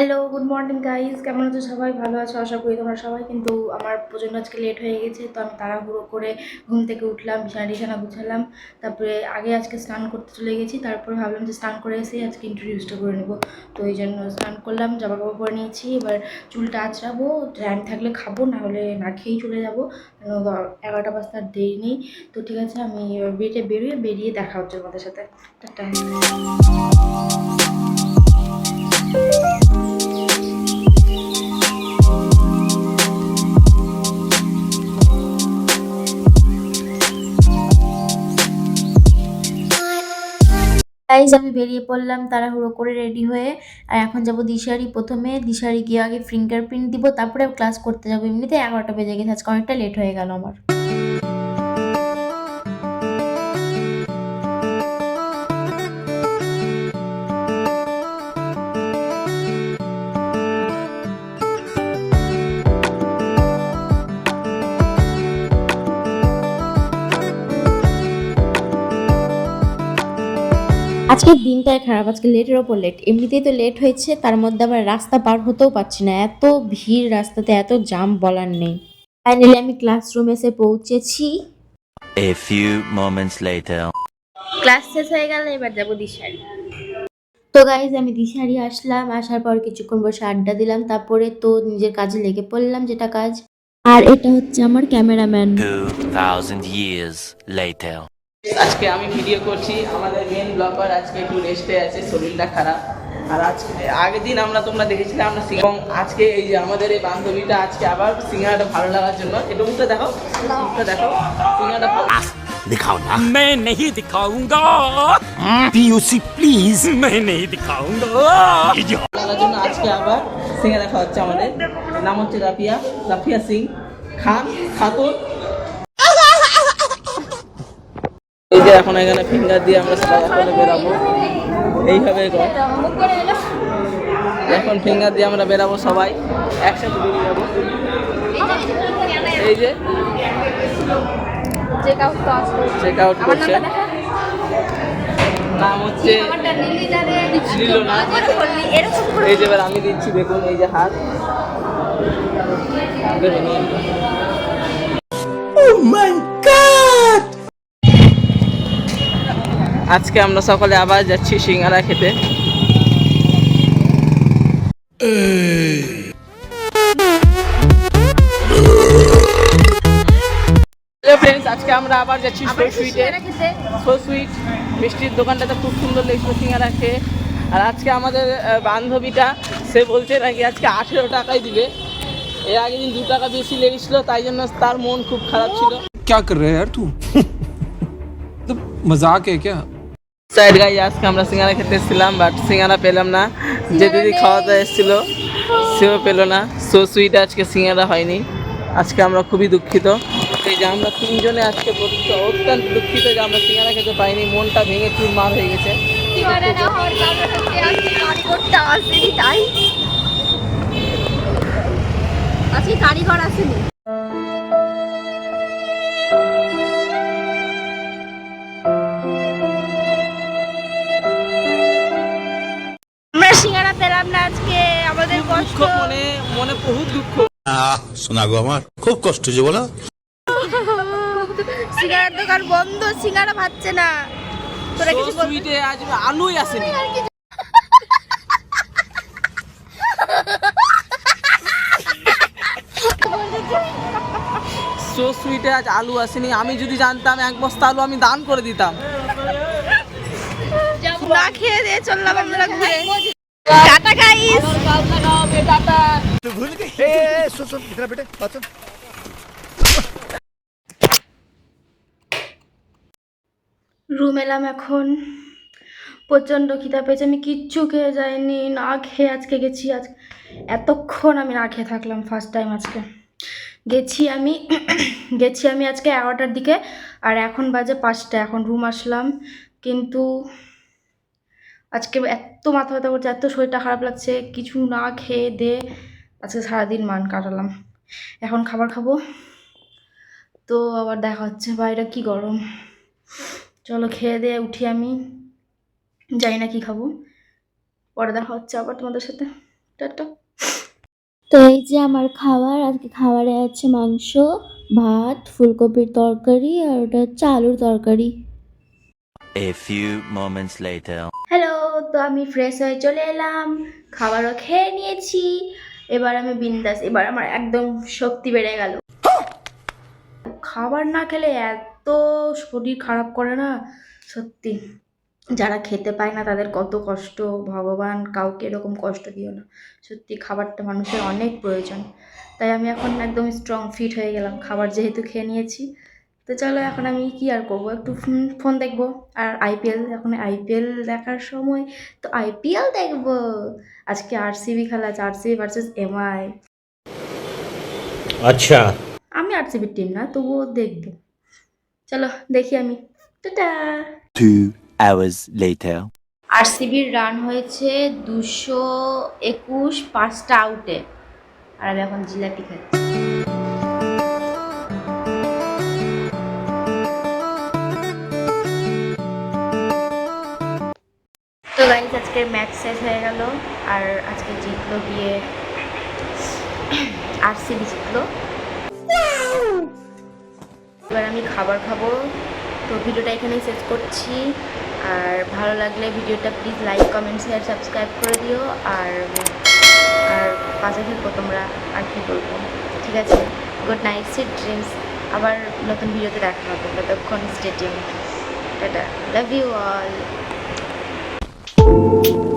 Hello good morning guys কেমন আছো সবাই? ভালো আছো? আশা করি তোমরা সবাই কিন্তু আমার প্রচণ্ড আজকে লেট হয়ে গেছে, তো আমি তাড়াহুড়ো করে ঘুম থেকে উঠলাম, বিছানা টিছানা গুছালাম, তারপরে আগে আজকে স্নান করতে চলে গেছি, তারপরে ভাবলাম যে স্নান করে এসে আজকে ইন্ট্রোডিউসটা করে নেব। তো এই জন্য স্নান করলাম জামা কাপড় পরে নিয়েছি, এবার চুলটা আঁচড়াবো টাইম থাকলে খাব, না হলে না খেয়েই চলে যাব এগারোটা বাজতে আর দেরি নেই। তো ঠিক আছে, আমি বেরিয়ে বেরিয়ে বেরিয়ে দেখা হচ্ছে তোমাদের সাথে। টাটা। গাইজ আমি বেরিয়ে পড়লাম, তাড়াহুড়ো করে রেডি হয়ে। আর এখন যাব দিশারি প্রথমে। দিশারি গিয়ে আগে ফিঙ্গার প্রিন্ট দিব, তারপরে ক্লাস করতে যাব। এমনিতে এগারোটা বেজে গেছে, আজকে অনেকটা লেট হয়ে গেল আমার। আজকের দিনটাই খারাপ আজকে লেটের ওপর লেট এমনিতেই তো লেট হয়েছে তার মধ্যে আবার রাস্তা পার হতেও পারছি না। এত ভিড় রাস্তাতে এত জাম বলার নেই। ফাইনালি আমি ক্লাসরুম এসে পৌঁছেছি। A few moments later. Class শেষ হয়ে গেল এবার যাব দিশারি। তো গাইজ আমি দিশারি আসলাম। আসার পর কিছুক্ষণ বসে আড্ডা দিলাম। তারপরে তো নিজের কাজে লেগে পড়লাম যেটা কাজ। আর এটা হচ্ছে আমার ক্যামেরাম্যান 2,000 years later. আজকে আমি ভিডিও করছি আমাদের মেন ব্লগার আজকে একটু রেস্টে আছে শরীরটা খারাপ আর আজকে আগের দিন আমরা তোমরা দেখেছিলে আমরা সিং- এবং আজকে এই যে আমাদের এই বান্ধবীটা আজকে আবার সিঙ্গাটা ভালো লাগার জন্য একটু মুখটা দেখো মুখটা দেখো সিঙ্গাটা ভালো दिखाओ ना मैं नहीं दिखाऊंगा पीयूसी प्लीज मैं नहीं दिखाऊंगा লাগার জন্য আজকে আবার সিঙ্গা দেখা হচ্ছে আমাদের নাম হচ্ছে রাফিয়া রাফিয়া সিং খান খাতুন এই যে এখন এখানে ফিঙ্গার দিয়ে আমরা সবাই এখন বেরাবো। এইভাবে এখন ফিঙ্গার দিয়ে আমরা বেরাবো সবাই। একসাথে বেরিয়ে যাব। এই যে। চেক আউট করছে। নাম হচ্ছে এই যে এবার আমি দিচ্ছি দেখুন এই যে হাত। দেখুন এই। আজকে আমরা সকালে আবার যাচ্ছি সিঙ্গারা খেতে হ্যালো ফ্রেন্ডস আজকে আমরা আবার যাচ্ছি সো সুইটে সো সুইট মিষ্টির দোকানটাতে খুব সুন্দর লেগেছিল সিঙ্গারা খেয়ে আর আজকে আমাদের আহ, বান্ধবীটা সে বলছে নাকি আজকে আঠেরো টাকাই দিবে এর আগে দিন দু টাকা বেশি লেগেছিল তাই জন্য তার মন খুব খারাপ ছিল क्या कर रहा है यार तू तो मजाक है क्या সাইড গাই আজকে আমরা সিঙ্গারা খেতে এসেছিলাম বাট সিঙ্গারা পেলাম না। যে দিদি খাওয়াতে এসেছিল সেও পেল না। সো সুইট আজকে সিঙ্গারা হয়নি। আজকে আমরা খুবই দুঃখিত। এই যে আমরা তিনজনে আজকে অত্যন্ত দুঃখিত যে আমরা সিঙ্গারা খেতে পাইনি। মনটা ভেঙে চুরমার হয়ে গেছে। আজকে কারিগর আসেনি। বহুত দুঃখ। শোনা গো আমার খুব কষ্ট যে বলো। সিঙ্গারার দোকান বন্ধ সিঙ্গারা ভাবছে না। তোরা কিছু সুইটে আজ আলুই আসেনি। সো সুইটে আজ আলু আসেনি। আমি যদি জানতাম এক বস্তা আলু আমি দান করে দিতাম। না খেয়ে দিয়ে চললাম আমরা। ঘুরে টাটা গাইস রুম এলাম এখন। প্রচণ্ড খিদা পেয়েছে আমি কিচ্ছু খেয়ে যাইনি না খেয়ে আজকে গেছি আজ এতক্ষণ আমি না খেয়ে থাকলাম ফার্স্ট টাইম আজকে। গেছি আমি গেছি আমি আজকে এগারোটার দিকে আর এখন বাজে পাঁচটা এখন রুম আসলাম কিন্তু আজকে এত মাথা ব্যথা করছে এত শরীরটা খারাপ লাগছে কিছু না খেয়ে দে আজকে সারাদিন মান কাটালাম। এখন খাবার খাব। তো আবার দেখা হচ্ছে বাইরে কি গরম? চলো খেয়ে দিয়ে উঠি আমি। জানি না কি খাব। পরে দেখা হচ্ছে আবার তোমাদের সাথে। টাটা। তো এই যে আমার খাবার আজকে খাবারে আছে মাংস ভাত ফুলকপির তরকারি আর ওটা হচ্ছে আলুর তরকারি। A few moments later. Hello তো আমি ফ্রেশ হয়ে চলে এলাম। খাবারও খেয়ে নিয়েছি। এবার আমি বিন্দাস এবার আমার একদম শক্তি বেড়ে গেল। খাবার না খেলে এত শরীর খারাপ করে না? সত্যি। যারা খেতে পায় না তাদের কত কষ্ট। ভগবান কাউকে এরকম কষ্ট দিও না। সত্যি খাবারটা মানুষের অনেক প্রয়োজন। তাই আমি এখন একদম স্ট্রং ফিট হয়ে গেলাম। খাবার যেহেতু খেয়ে নিয়েছি তো চলো এখন আমি কি আর করব? একটু ফোন দেখব। আর আইপিএল এখন আইপিএল দেখার সময় তো আইপিএল দেখব। আজকে আরসিবি খেলা আছে আরসিবি ভার্সেস এমআই আচ্ছা। আমি আরসিবির টিম না তবুও দেখব। চলো দেখি আমি। টাটা। 2 আওয়ার্স লেটার আরসিবির রান হয়েছে দুশো একুশ পাঁচটা আউটে আর আমি এখন জিলাপি খাচ্ছি। তো গাইজ আজকের ম্যাচ শেষ হয়ে গেল। আর আজকে জিতলো গিয়ে আরসিবি জিতলো। এবার আমি খাবার খাব। তো ভিডিওটা এখানেই শেষ করছি। আর ভালো লাগলে ভিডিওটা please like comment share subscribe করে দিও। আর আর পাশে থেকো তোমরা। আর কি বলব? ঠিক আছে? গুড নাইট সিট ড্রিমস আবার নতুন ভিডিওতে দেখা হবে। ততক্ষণ stadium tata. Love you all thank you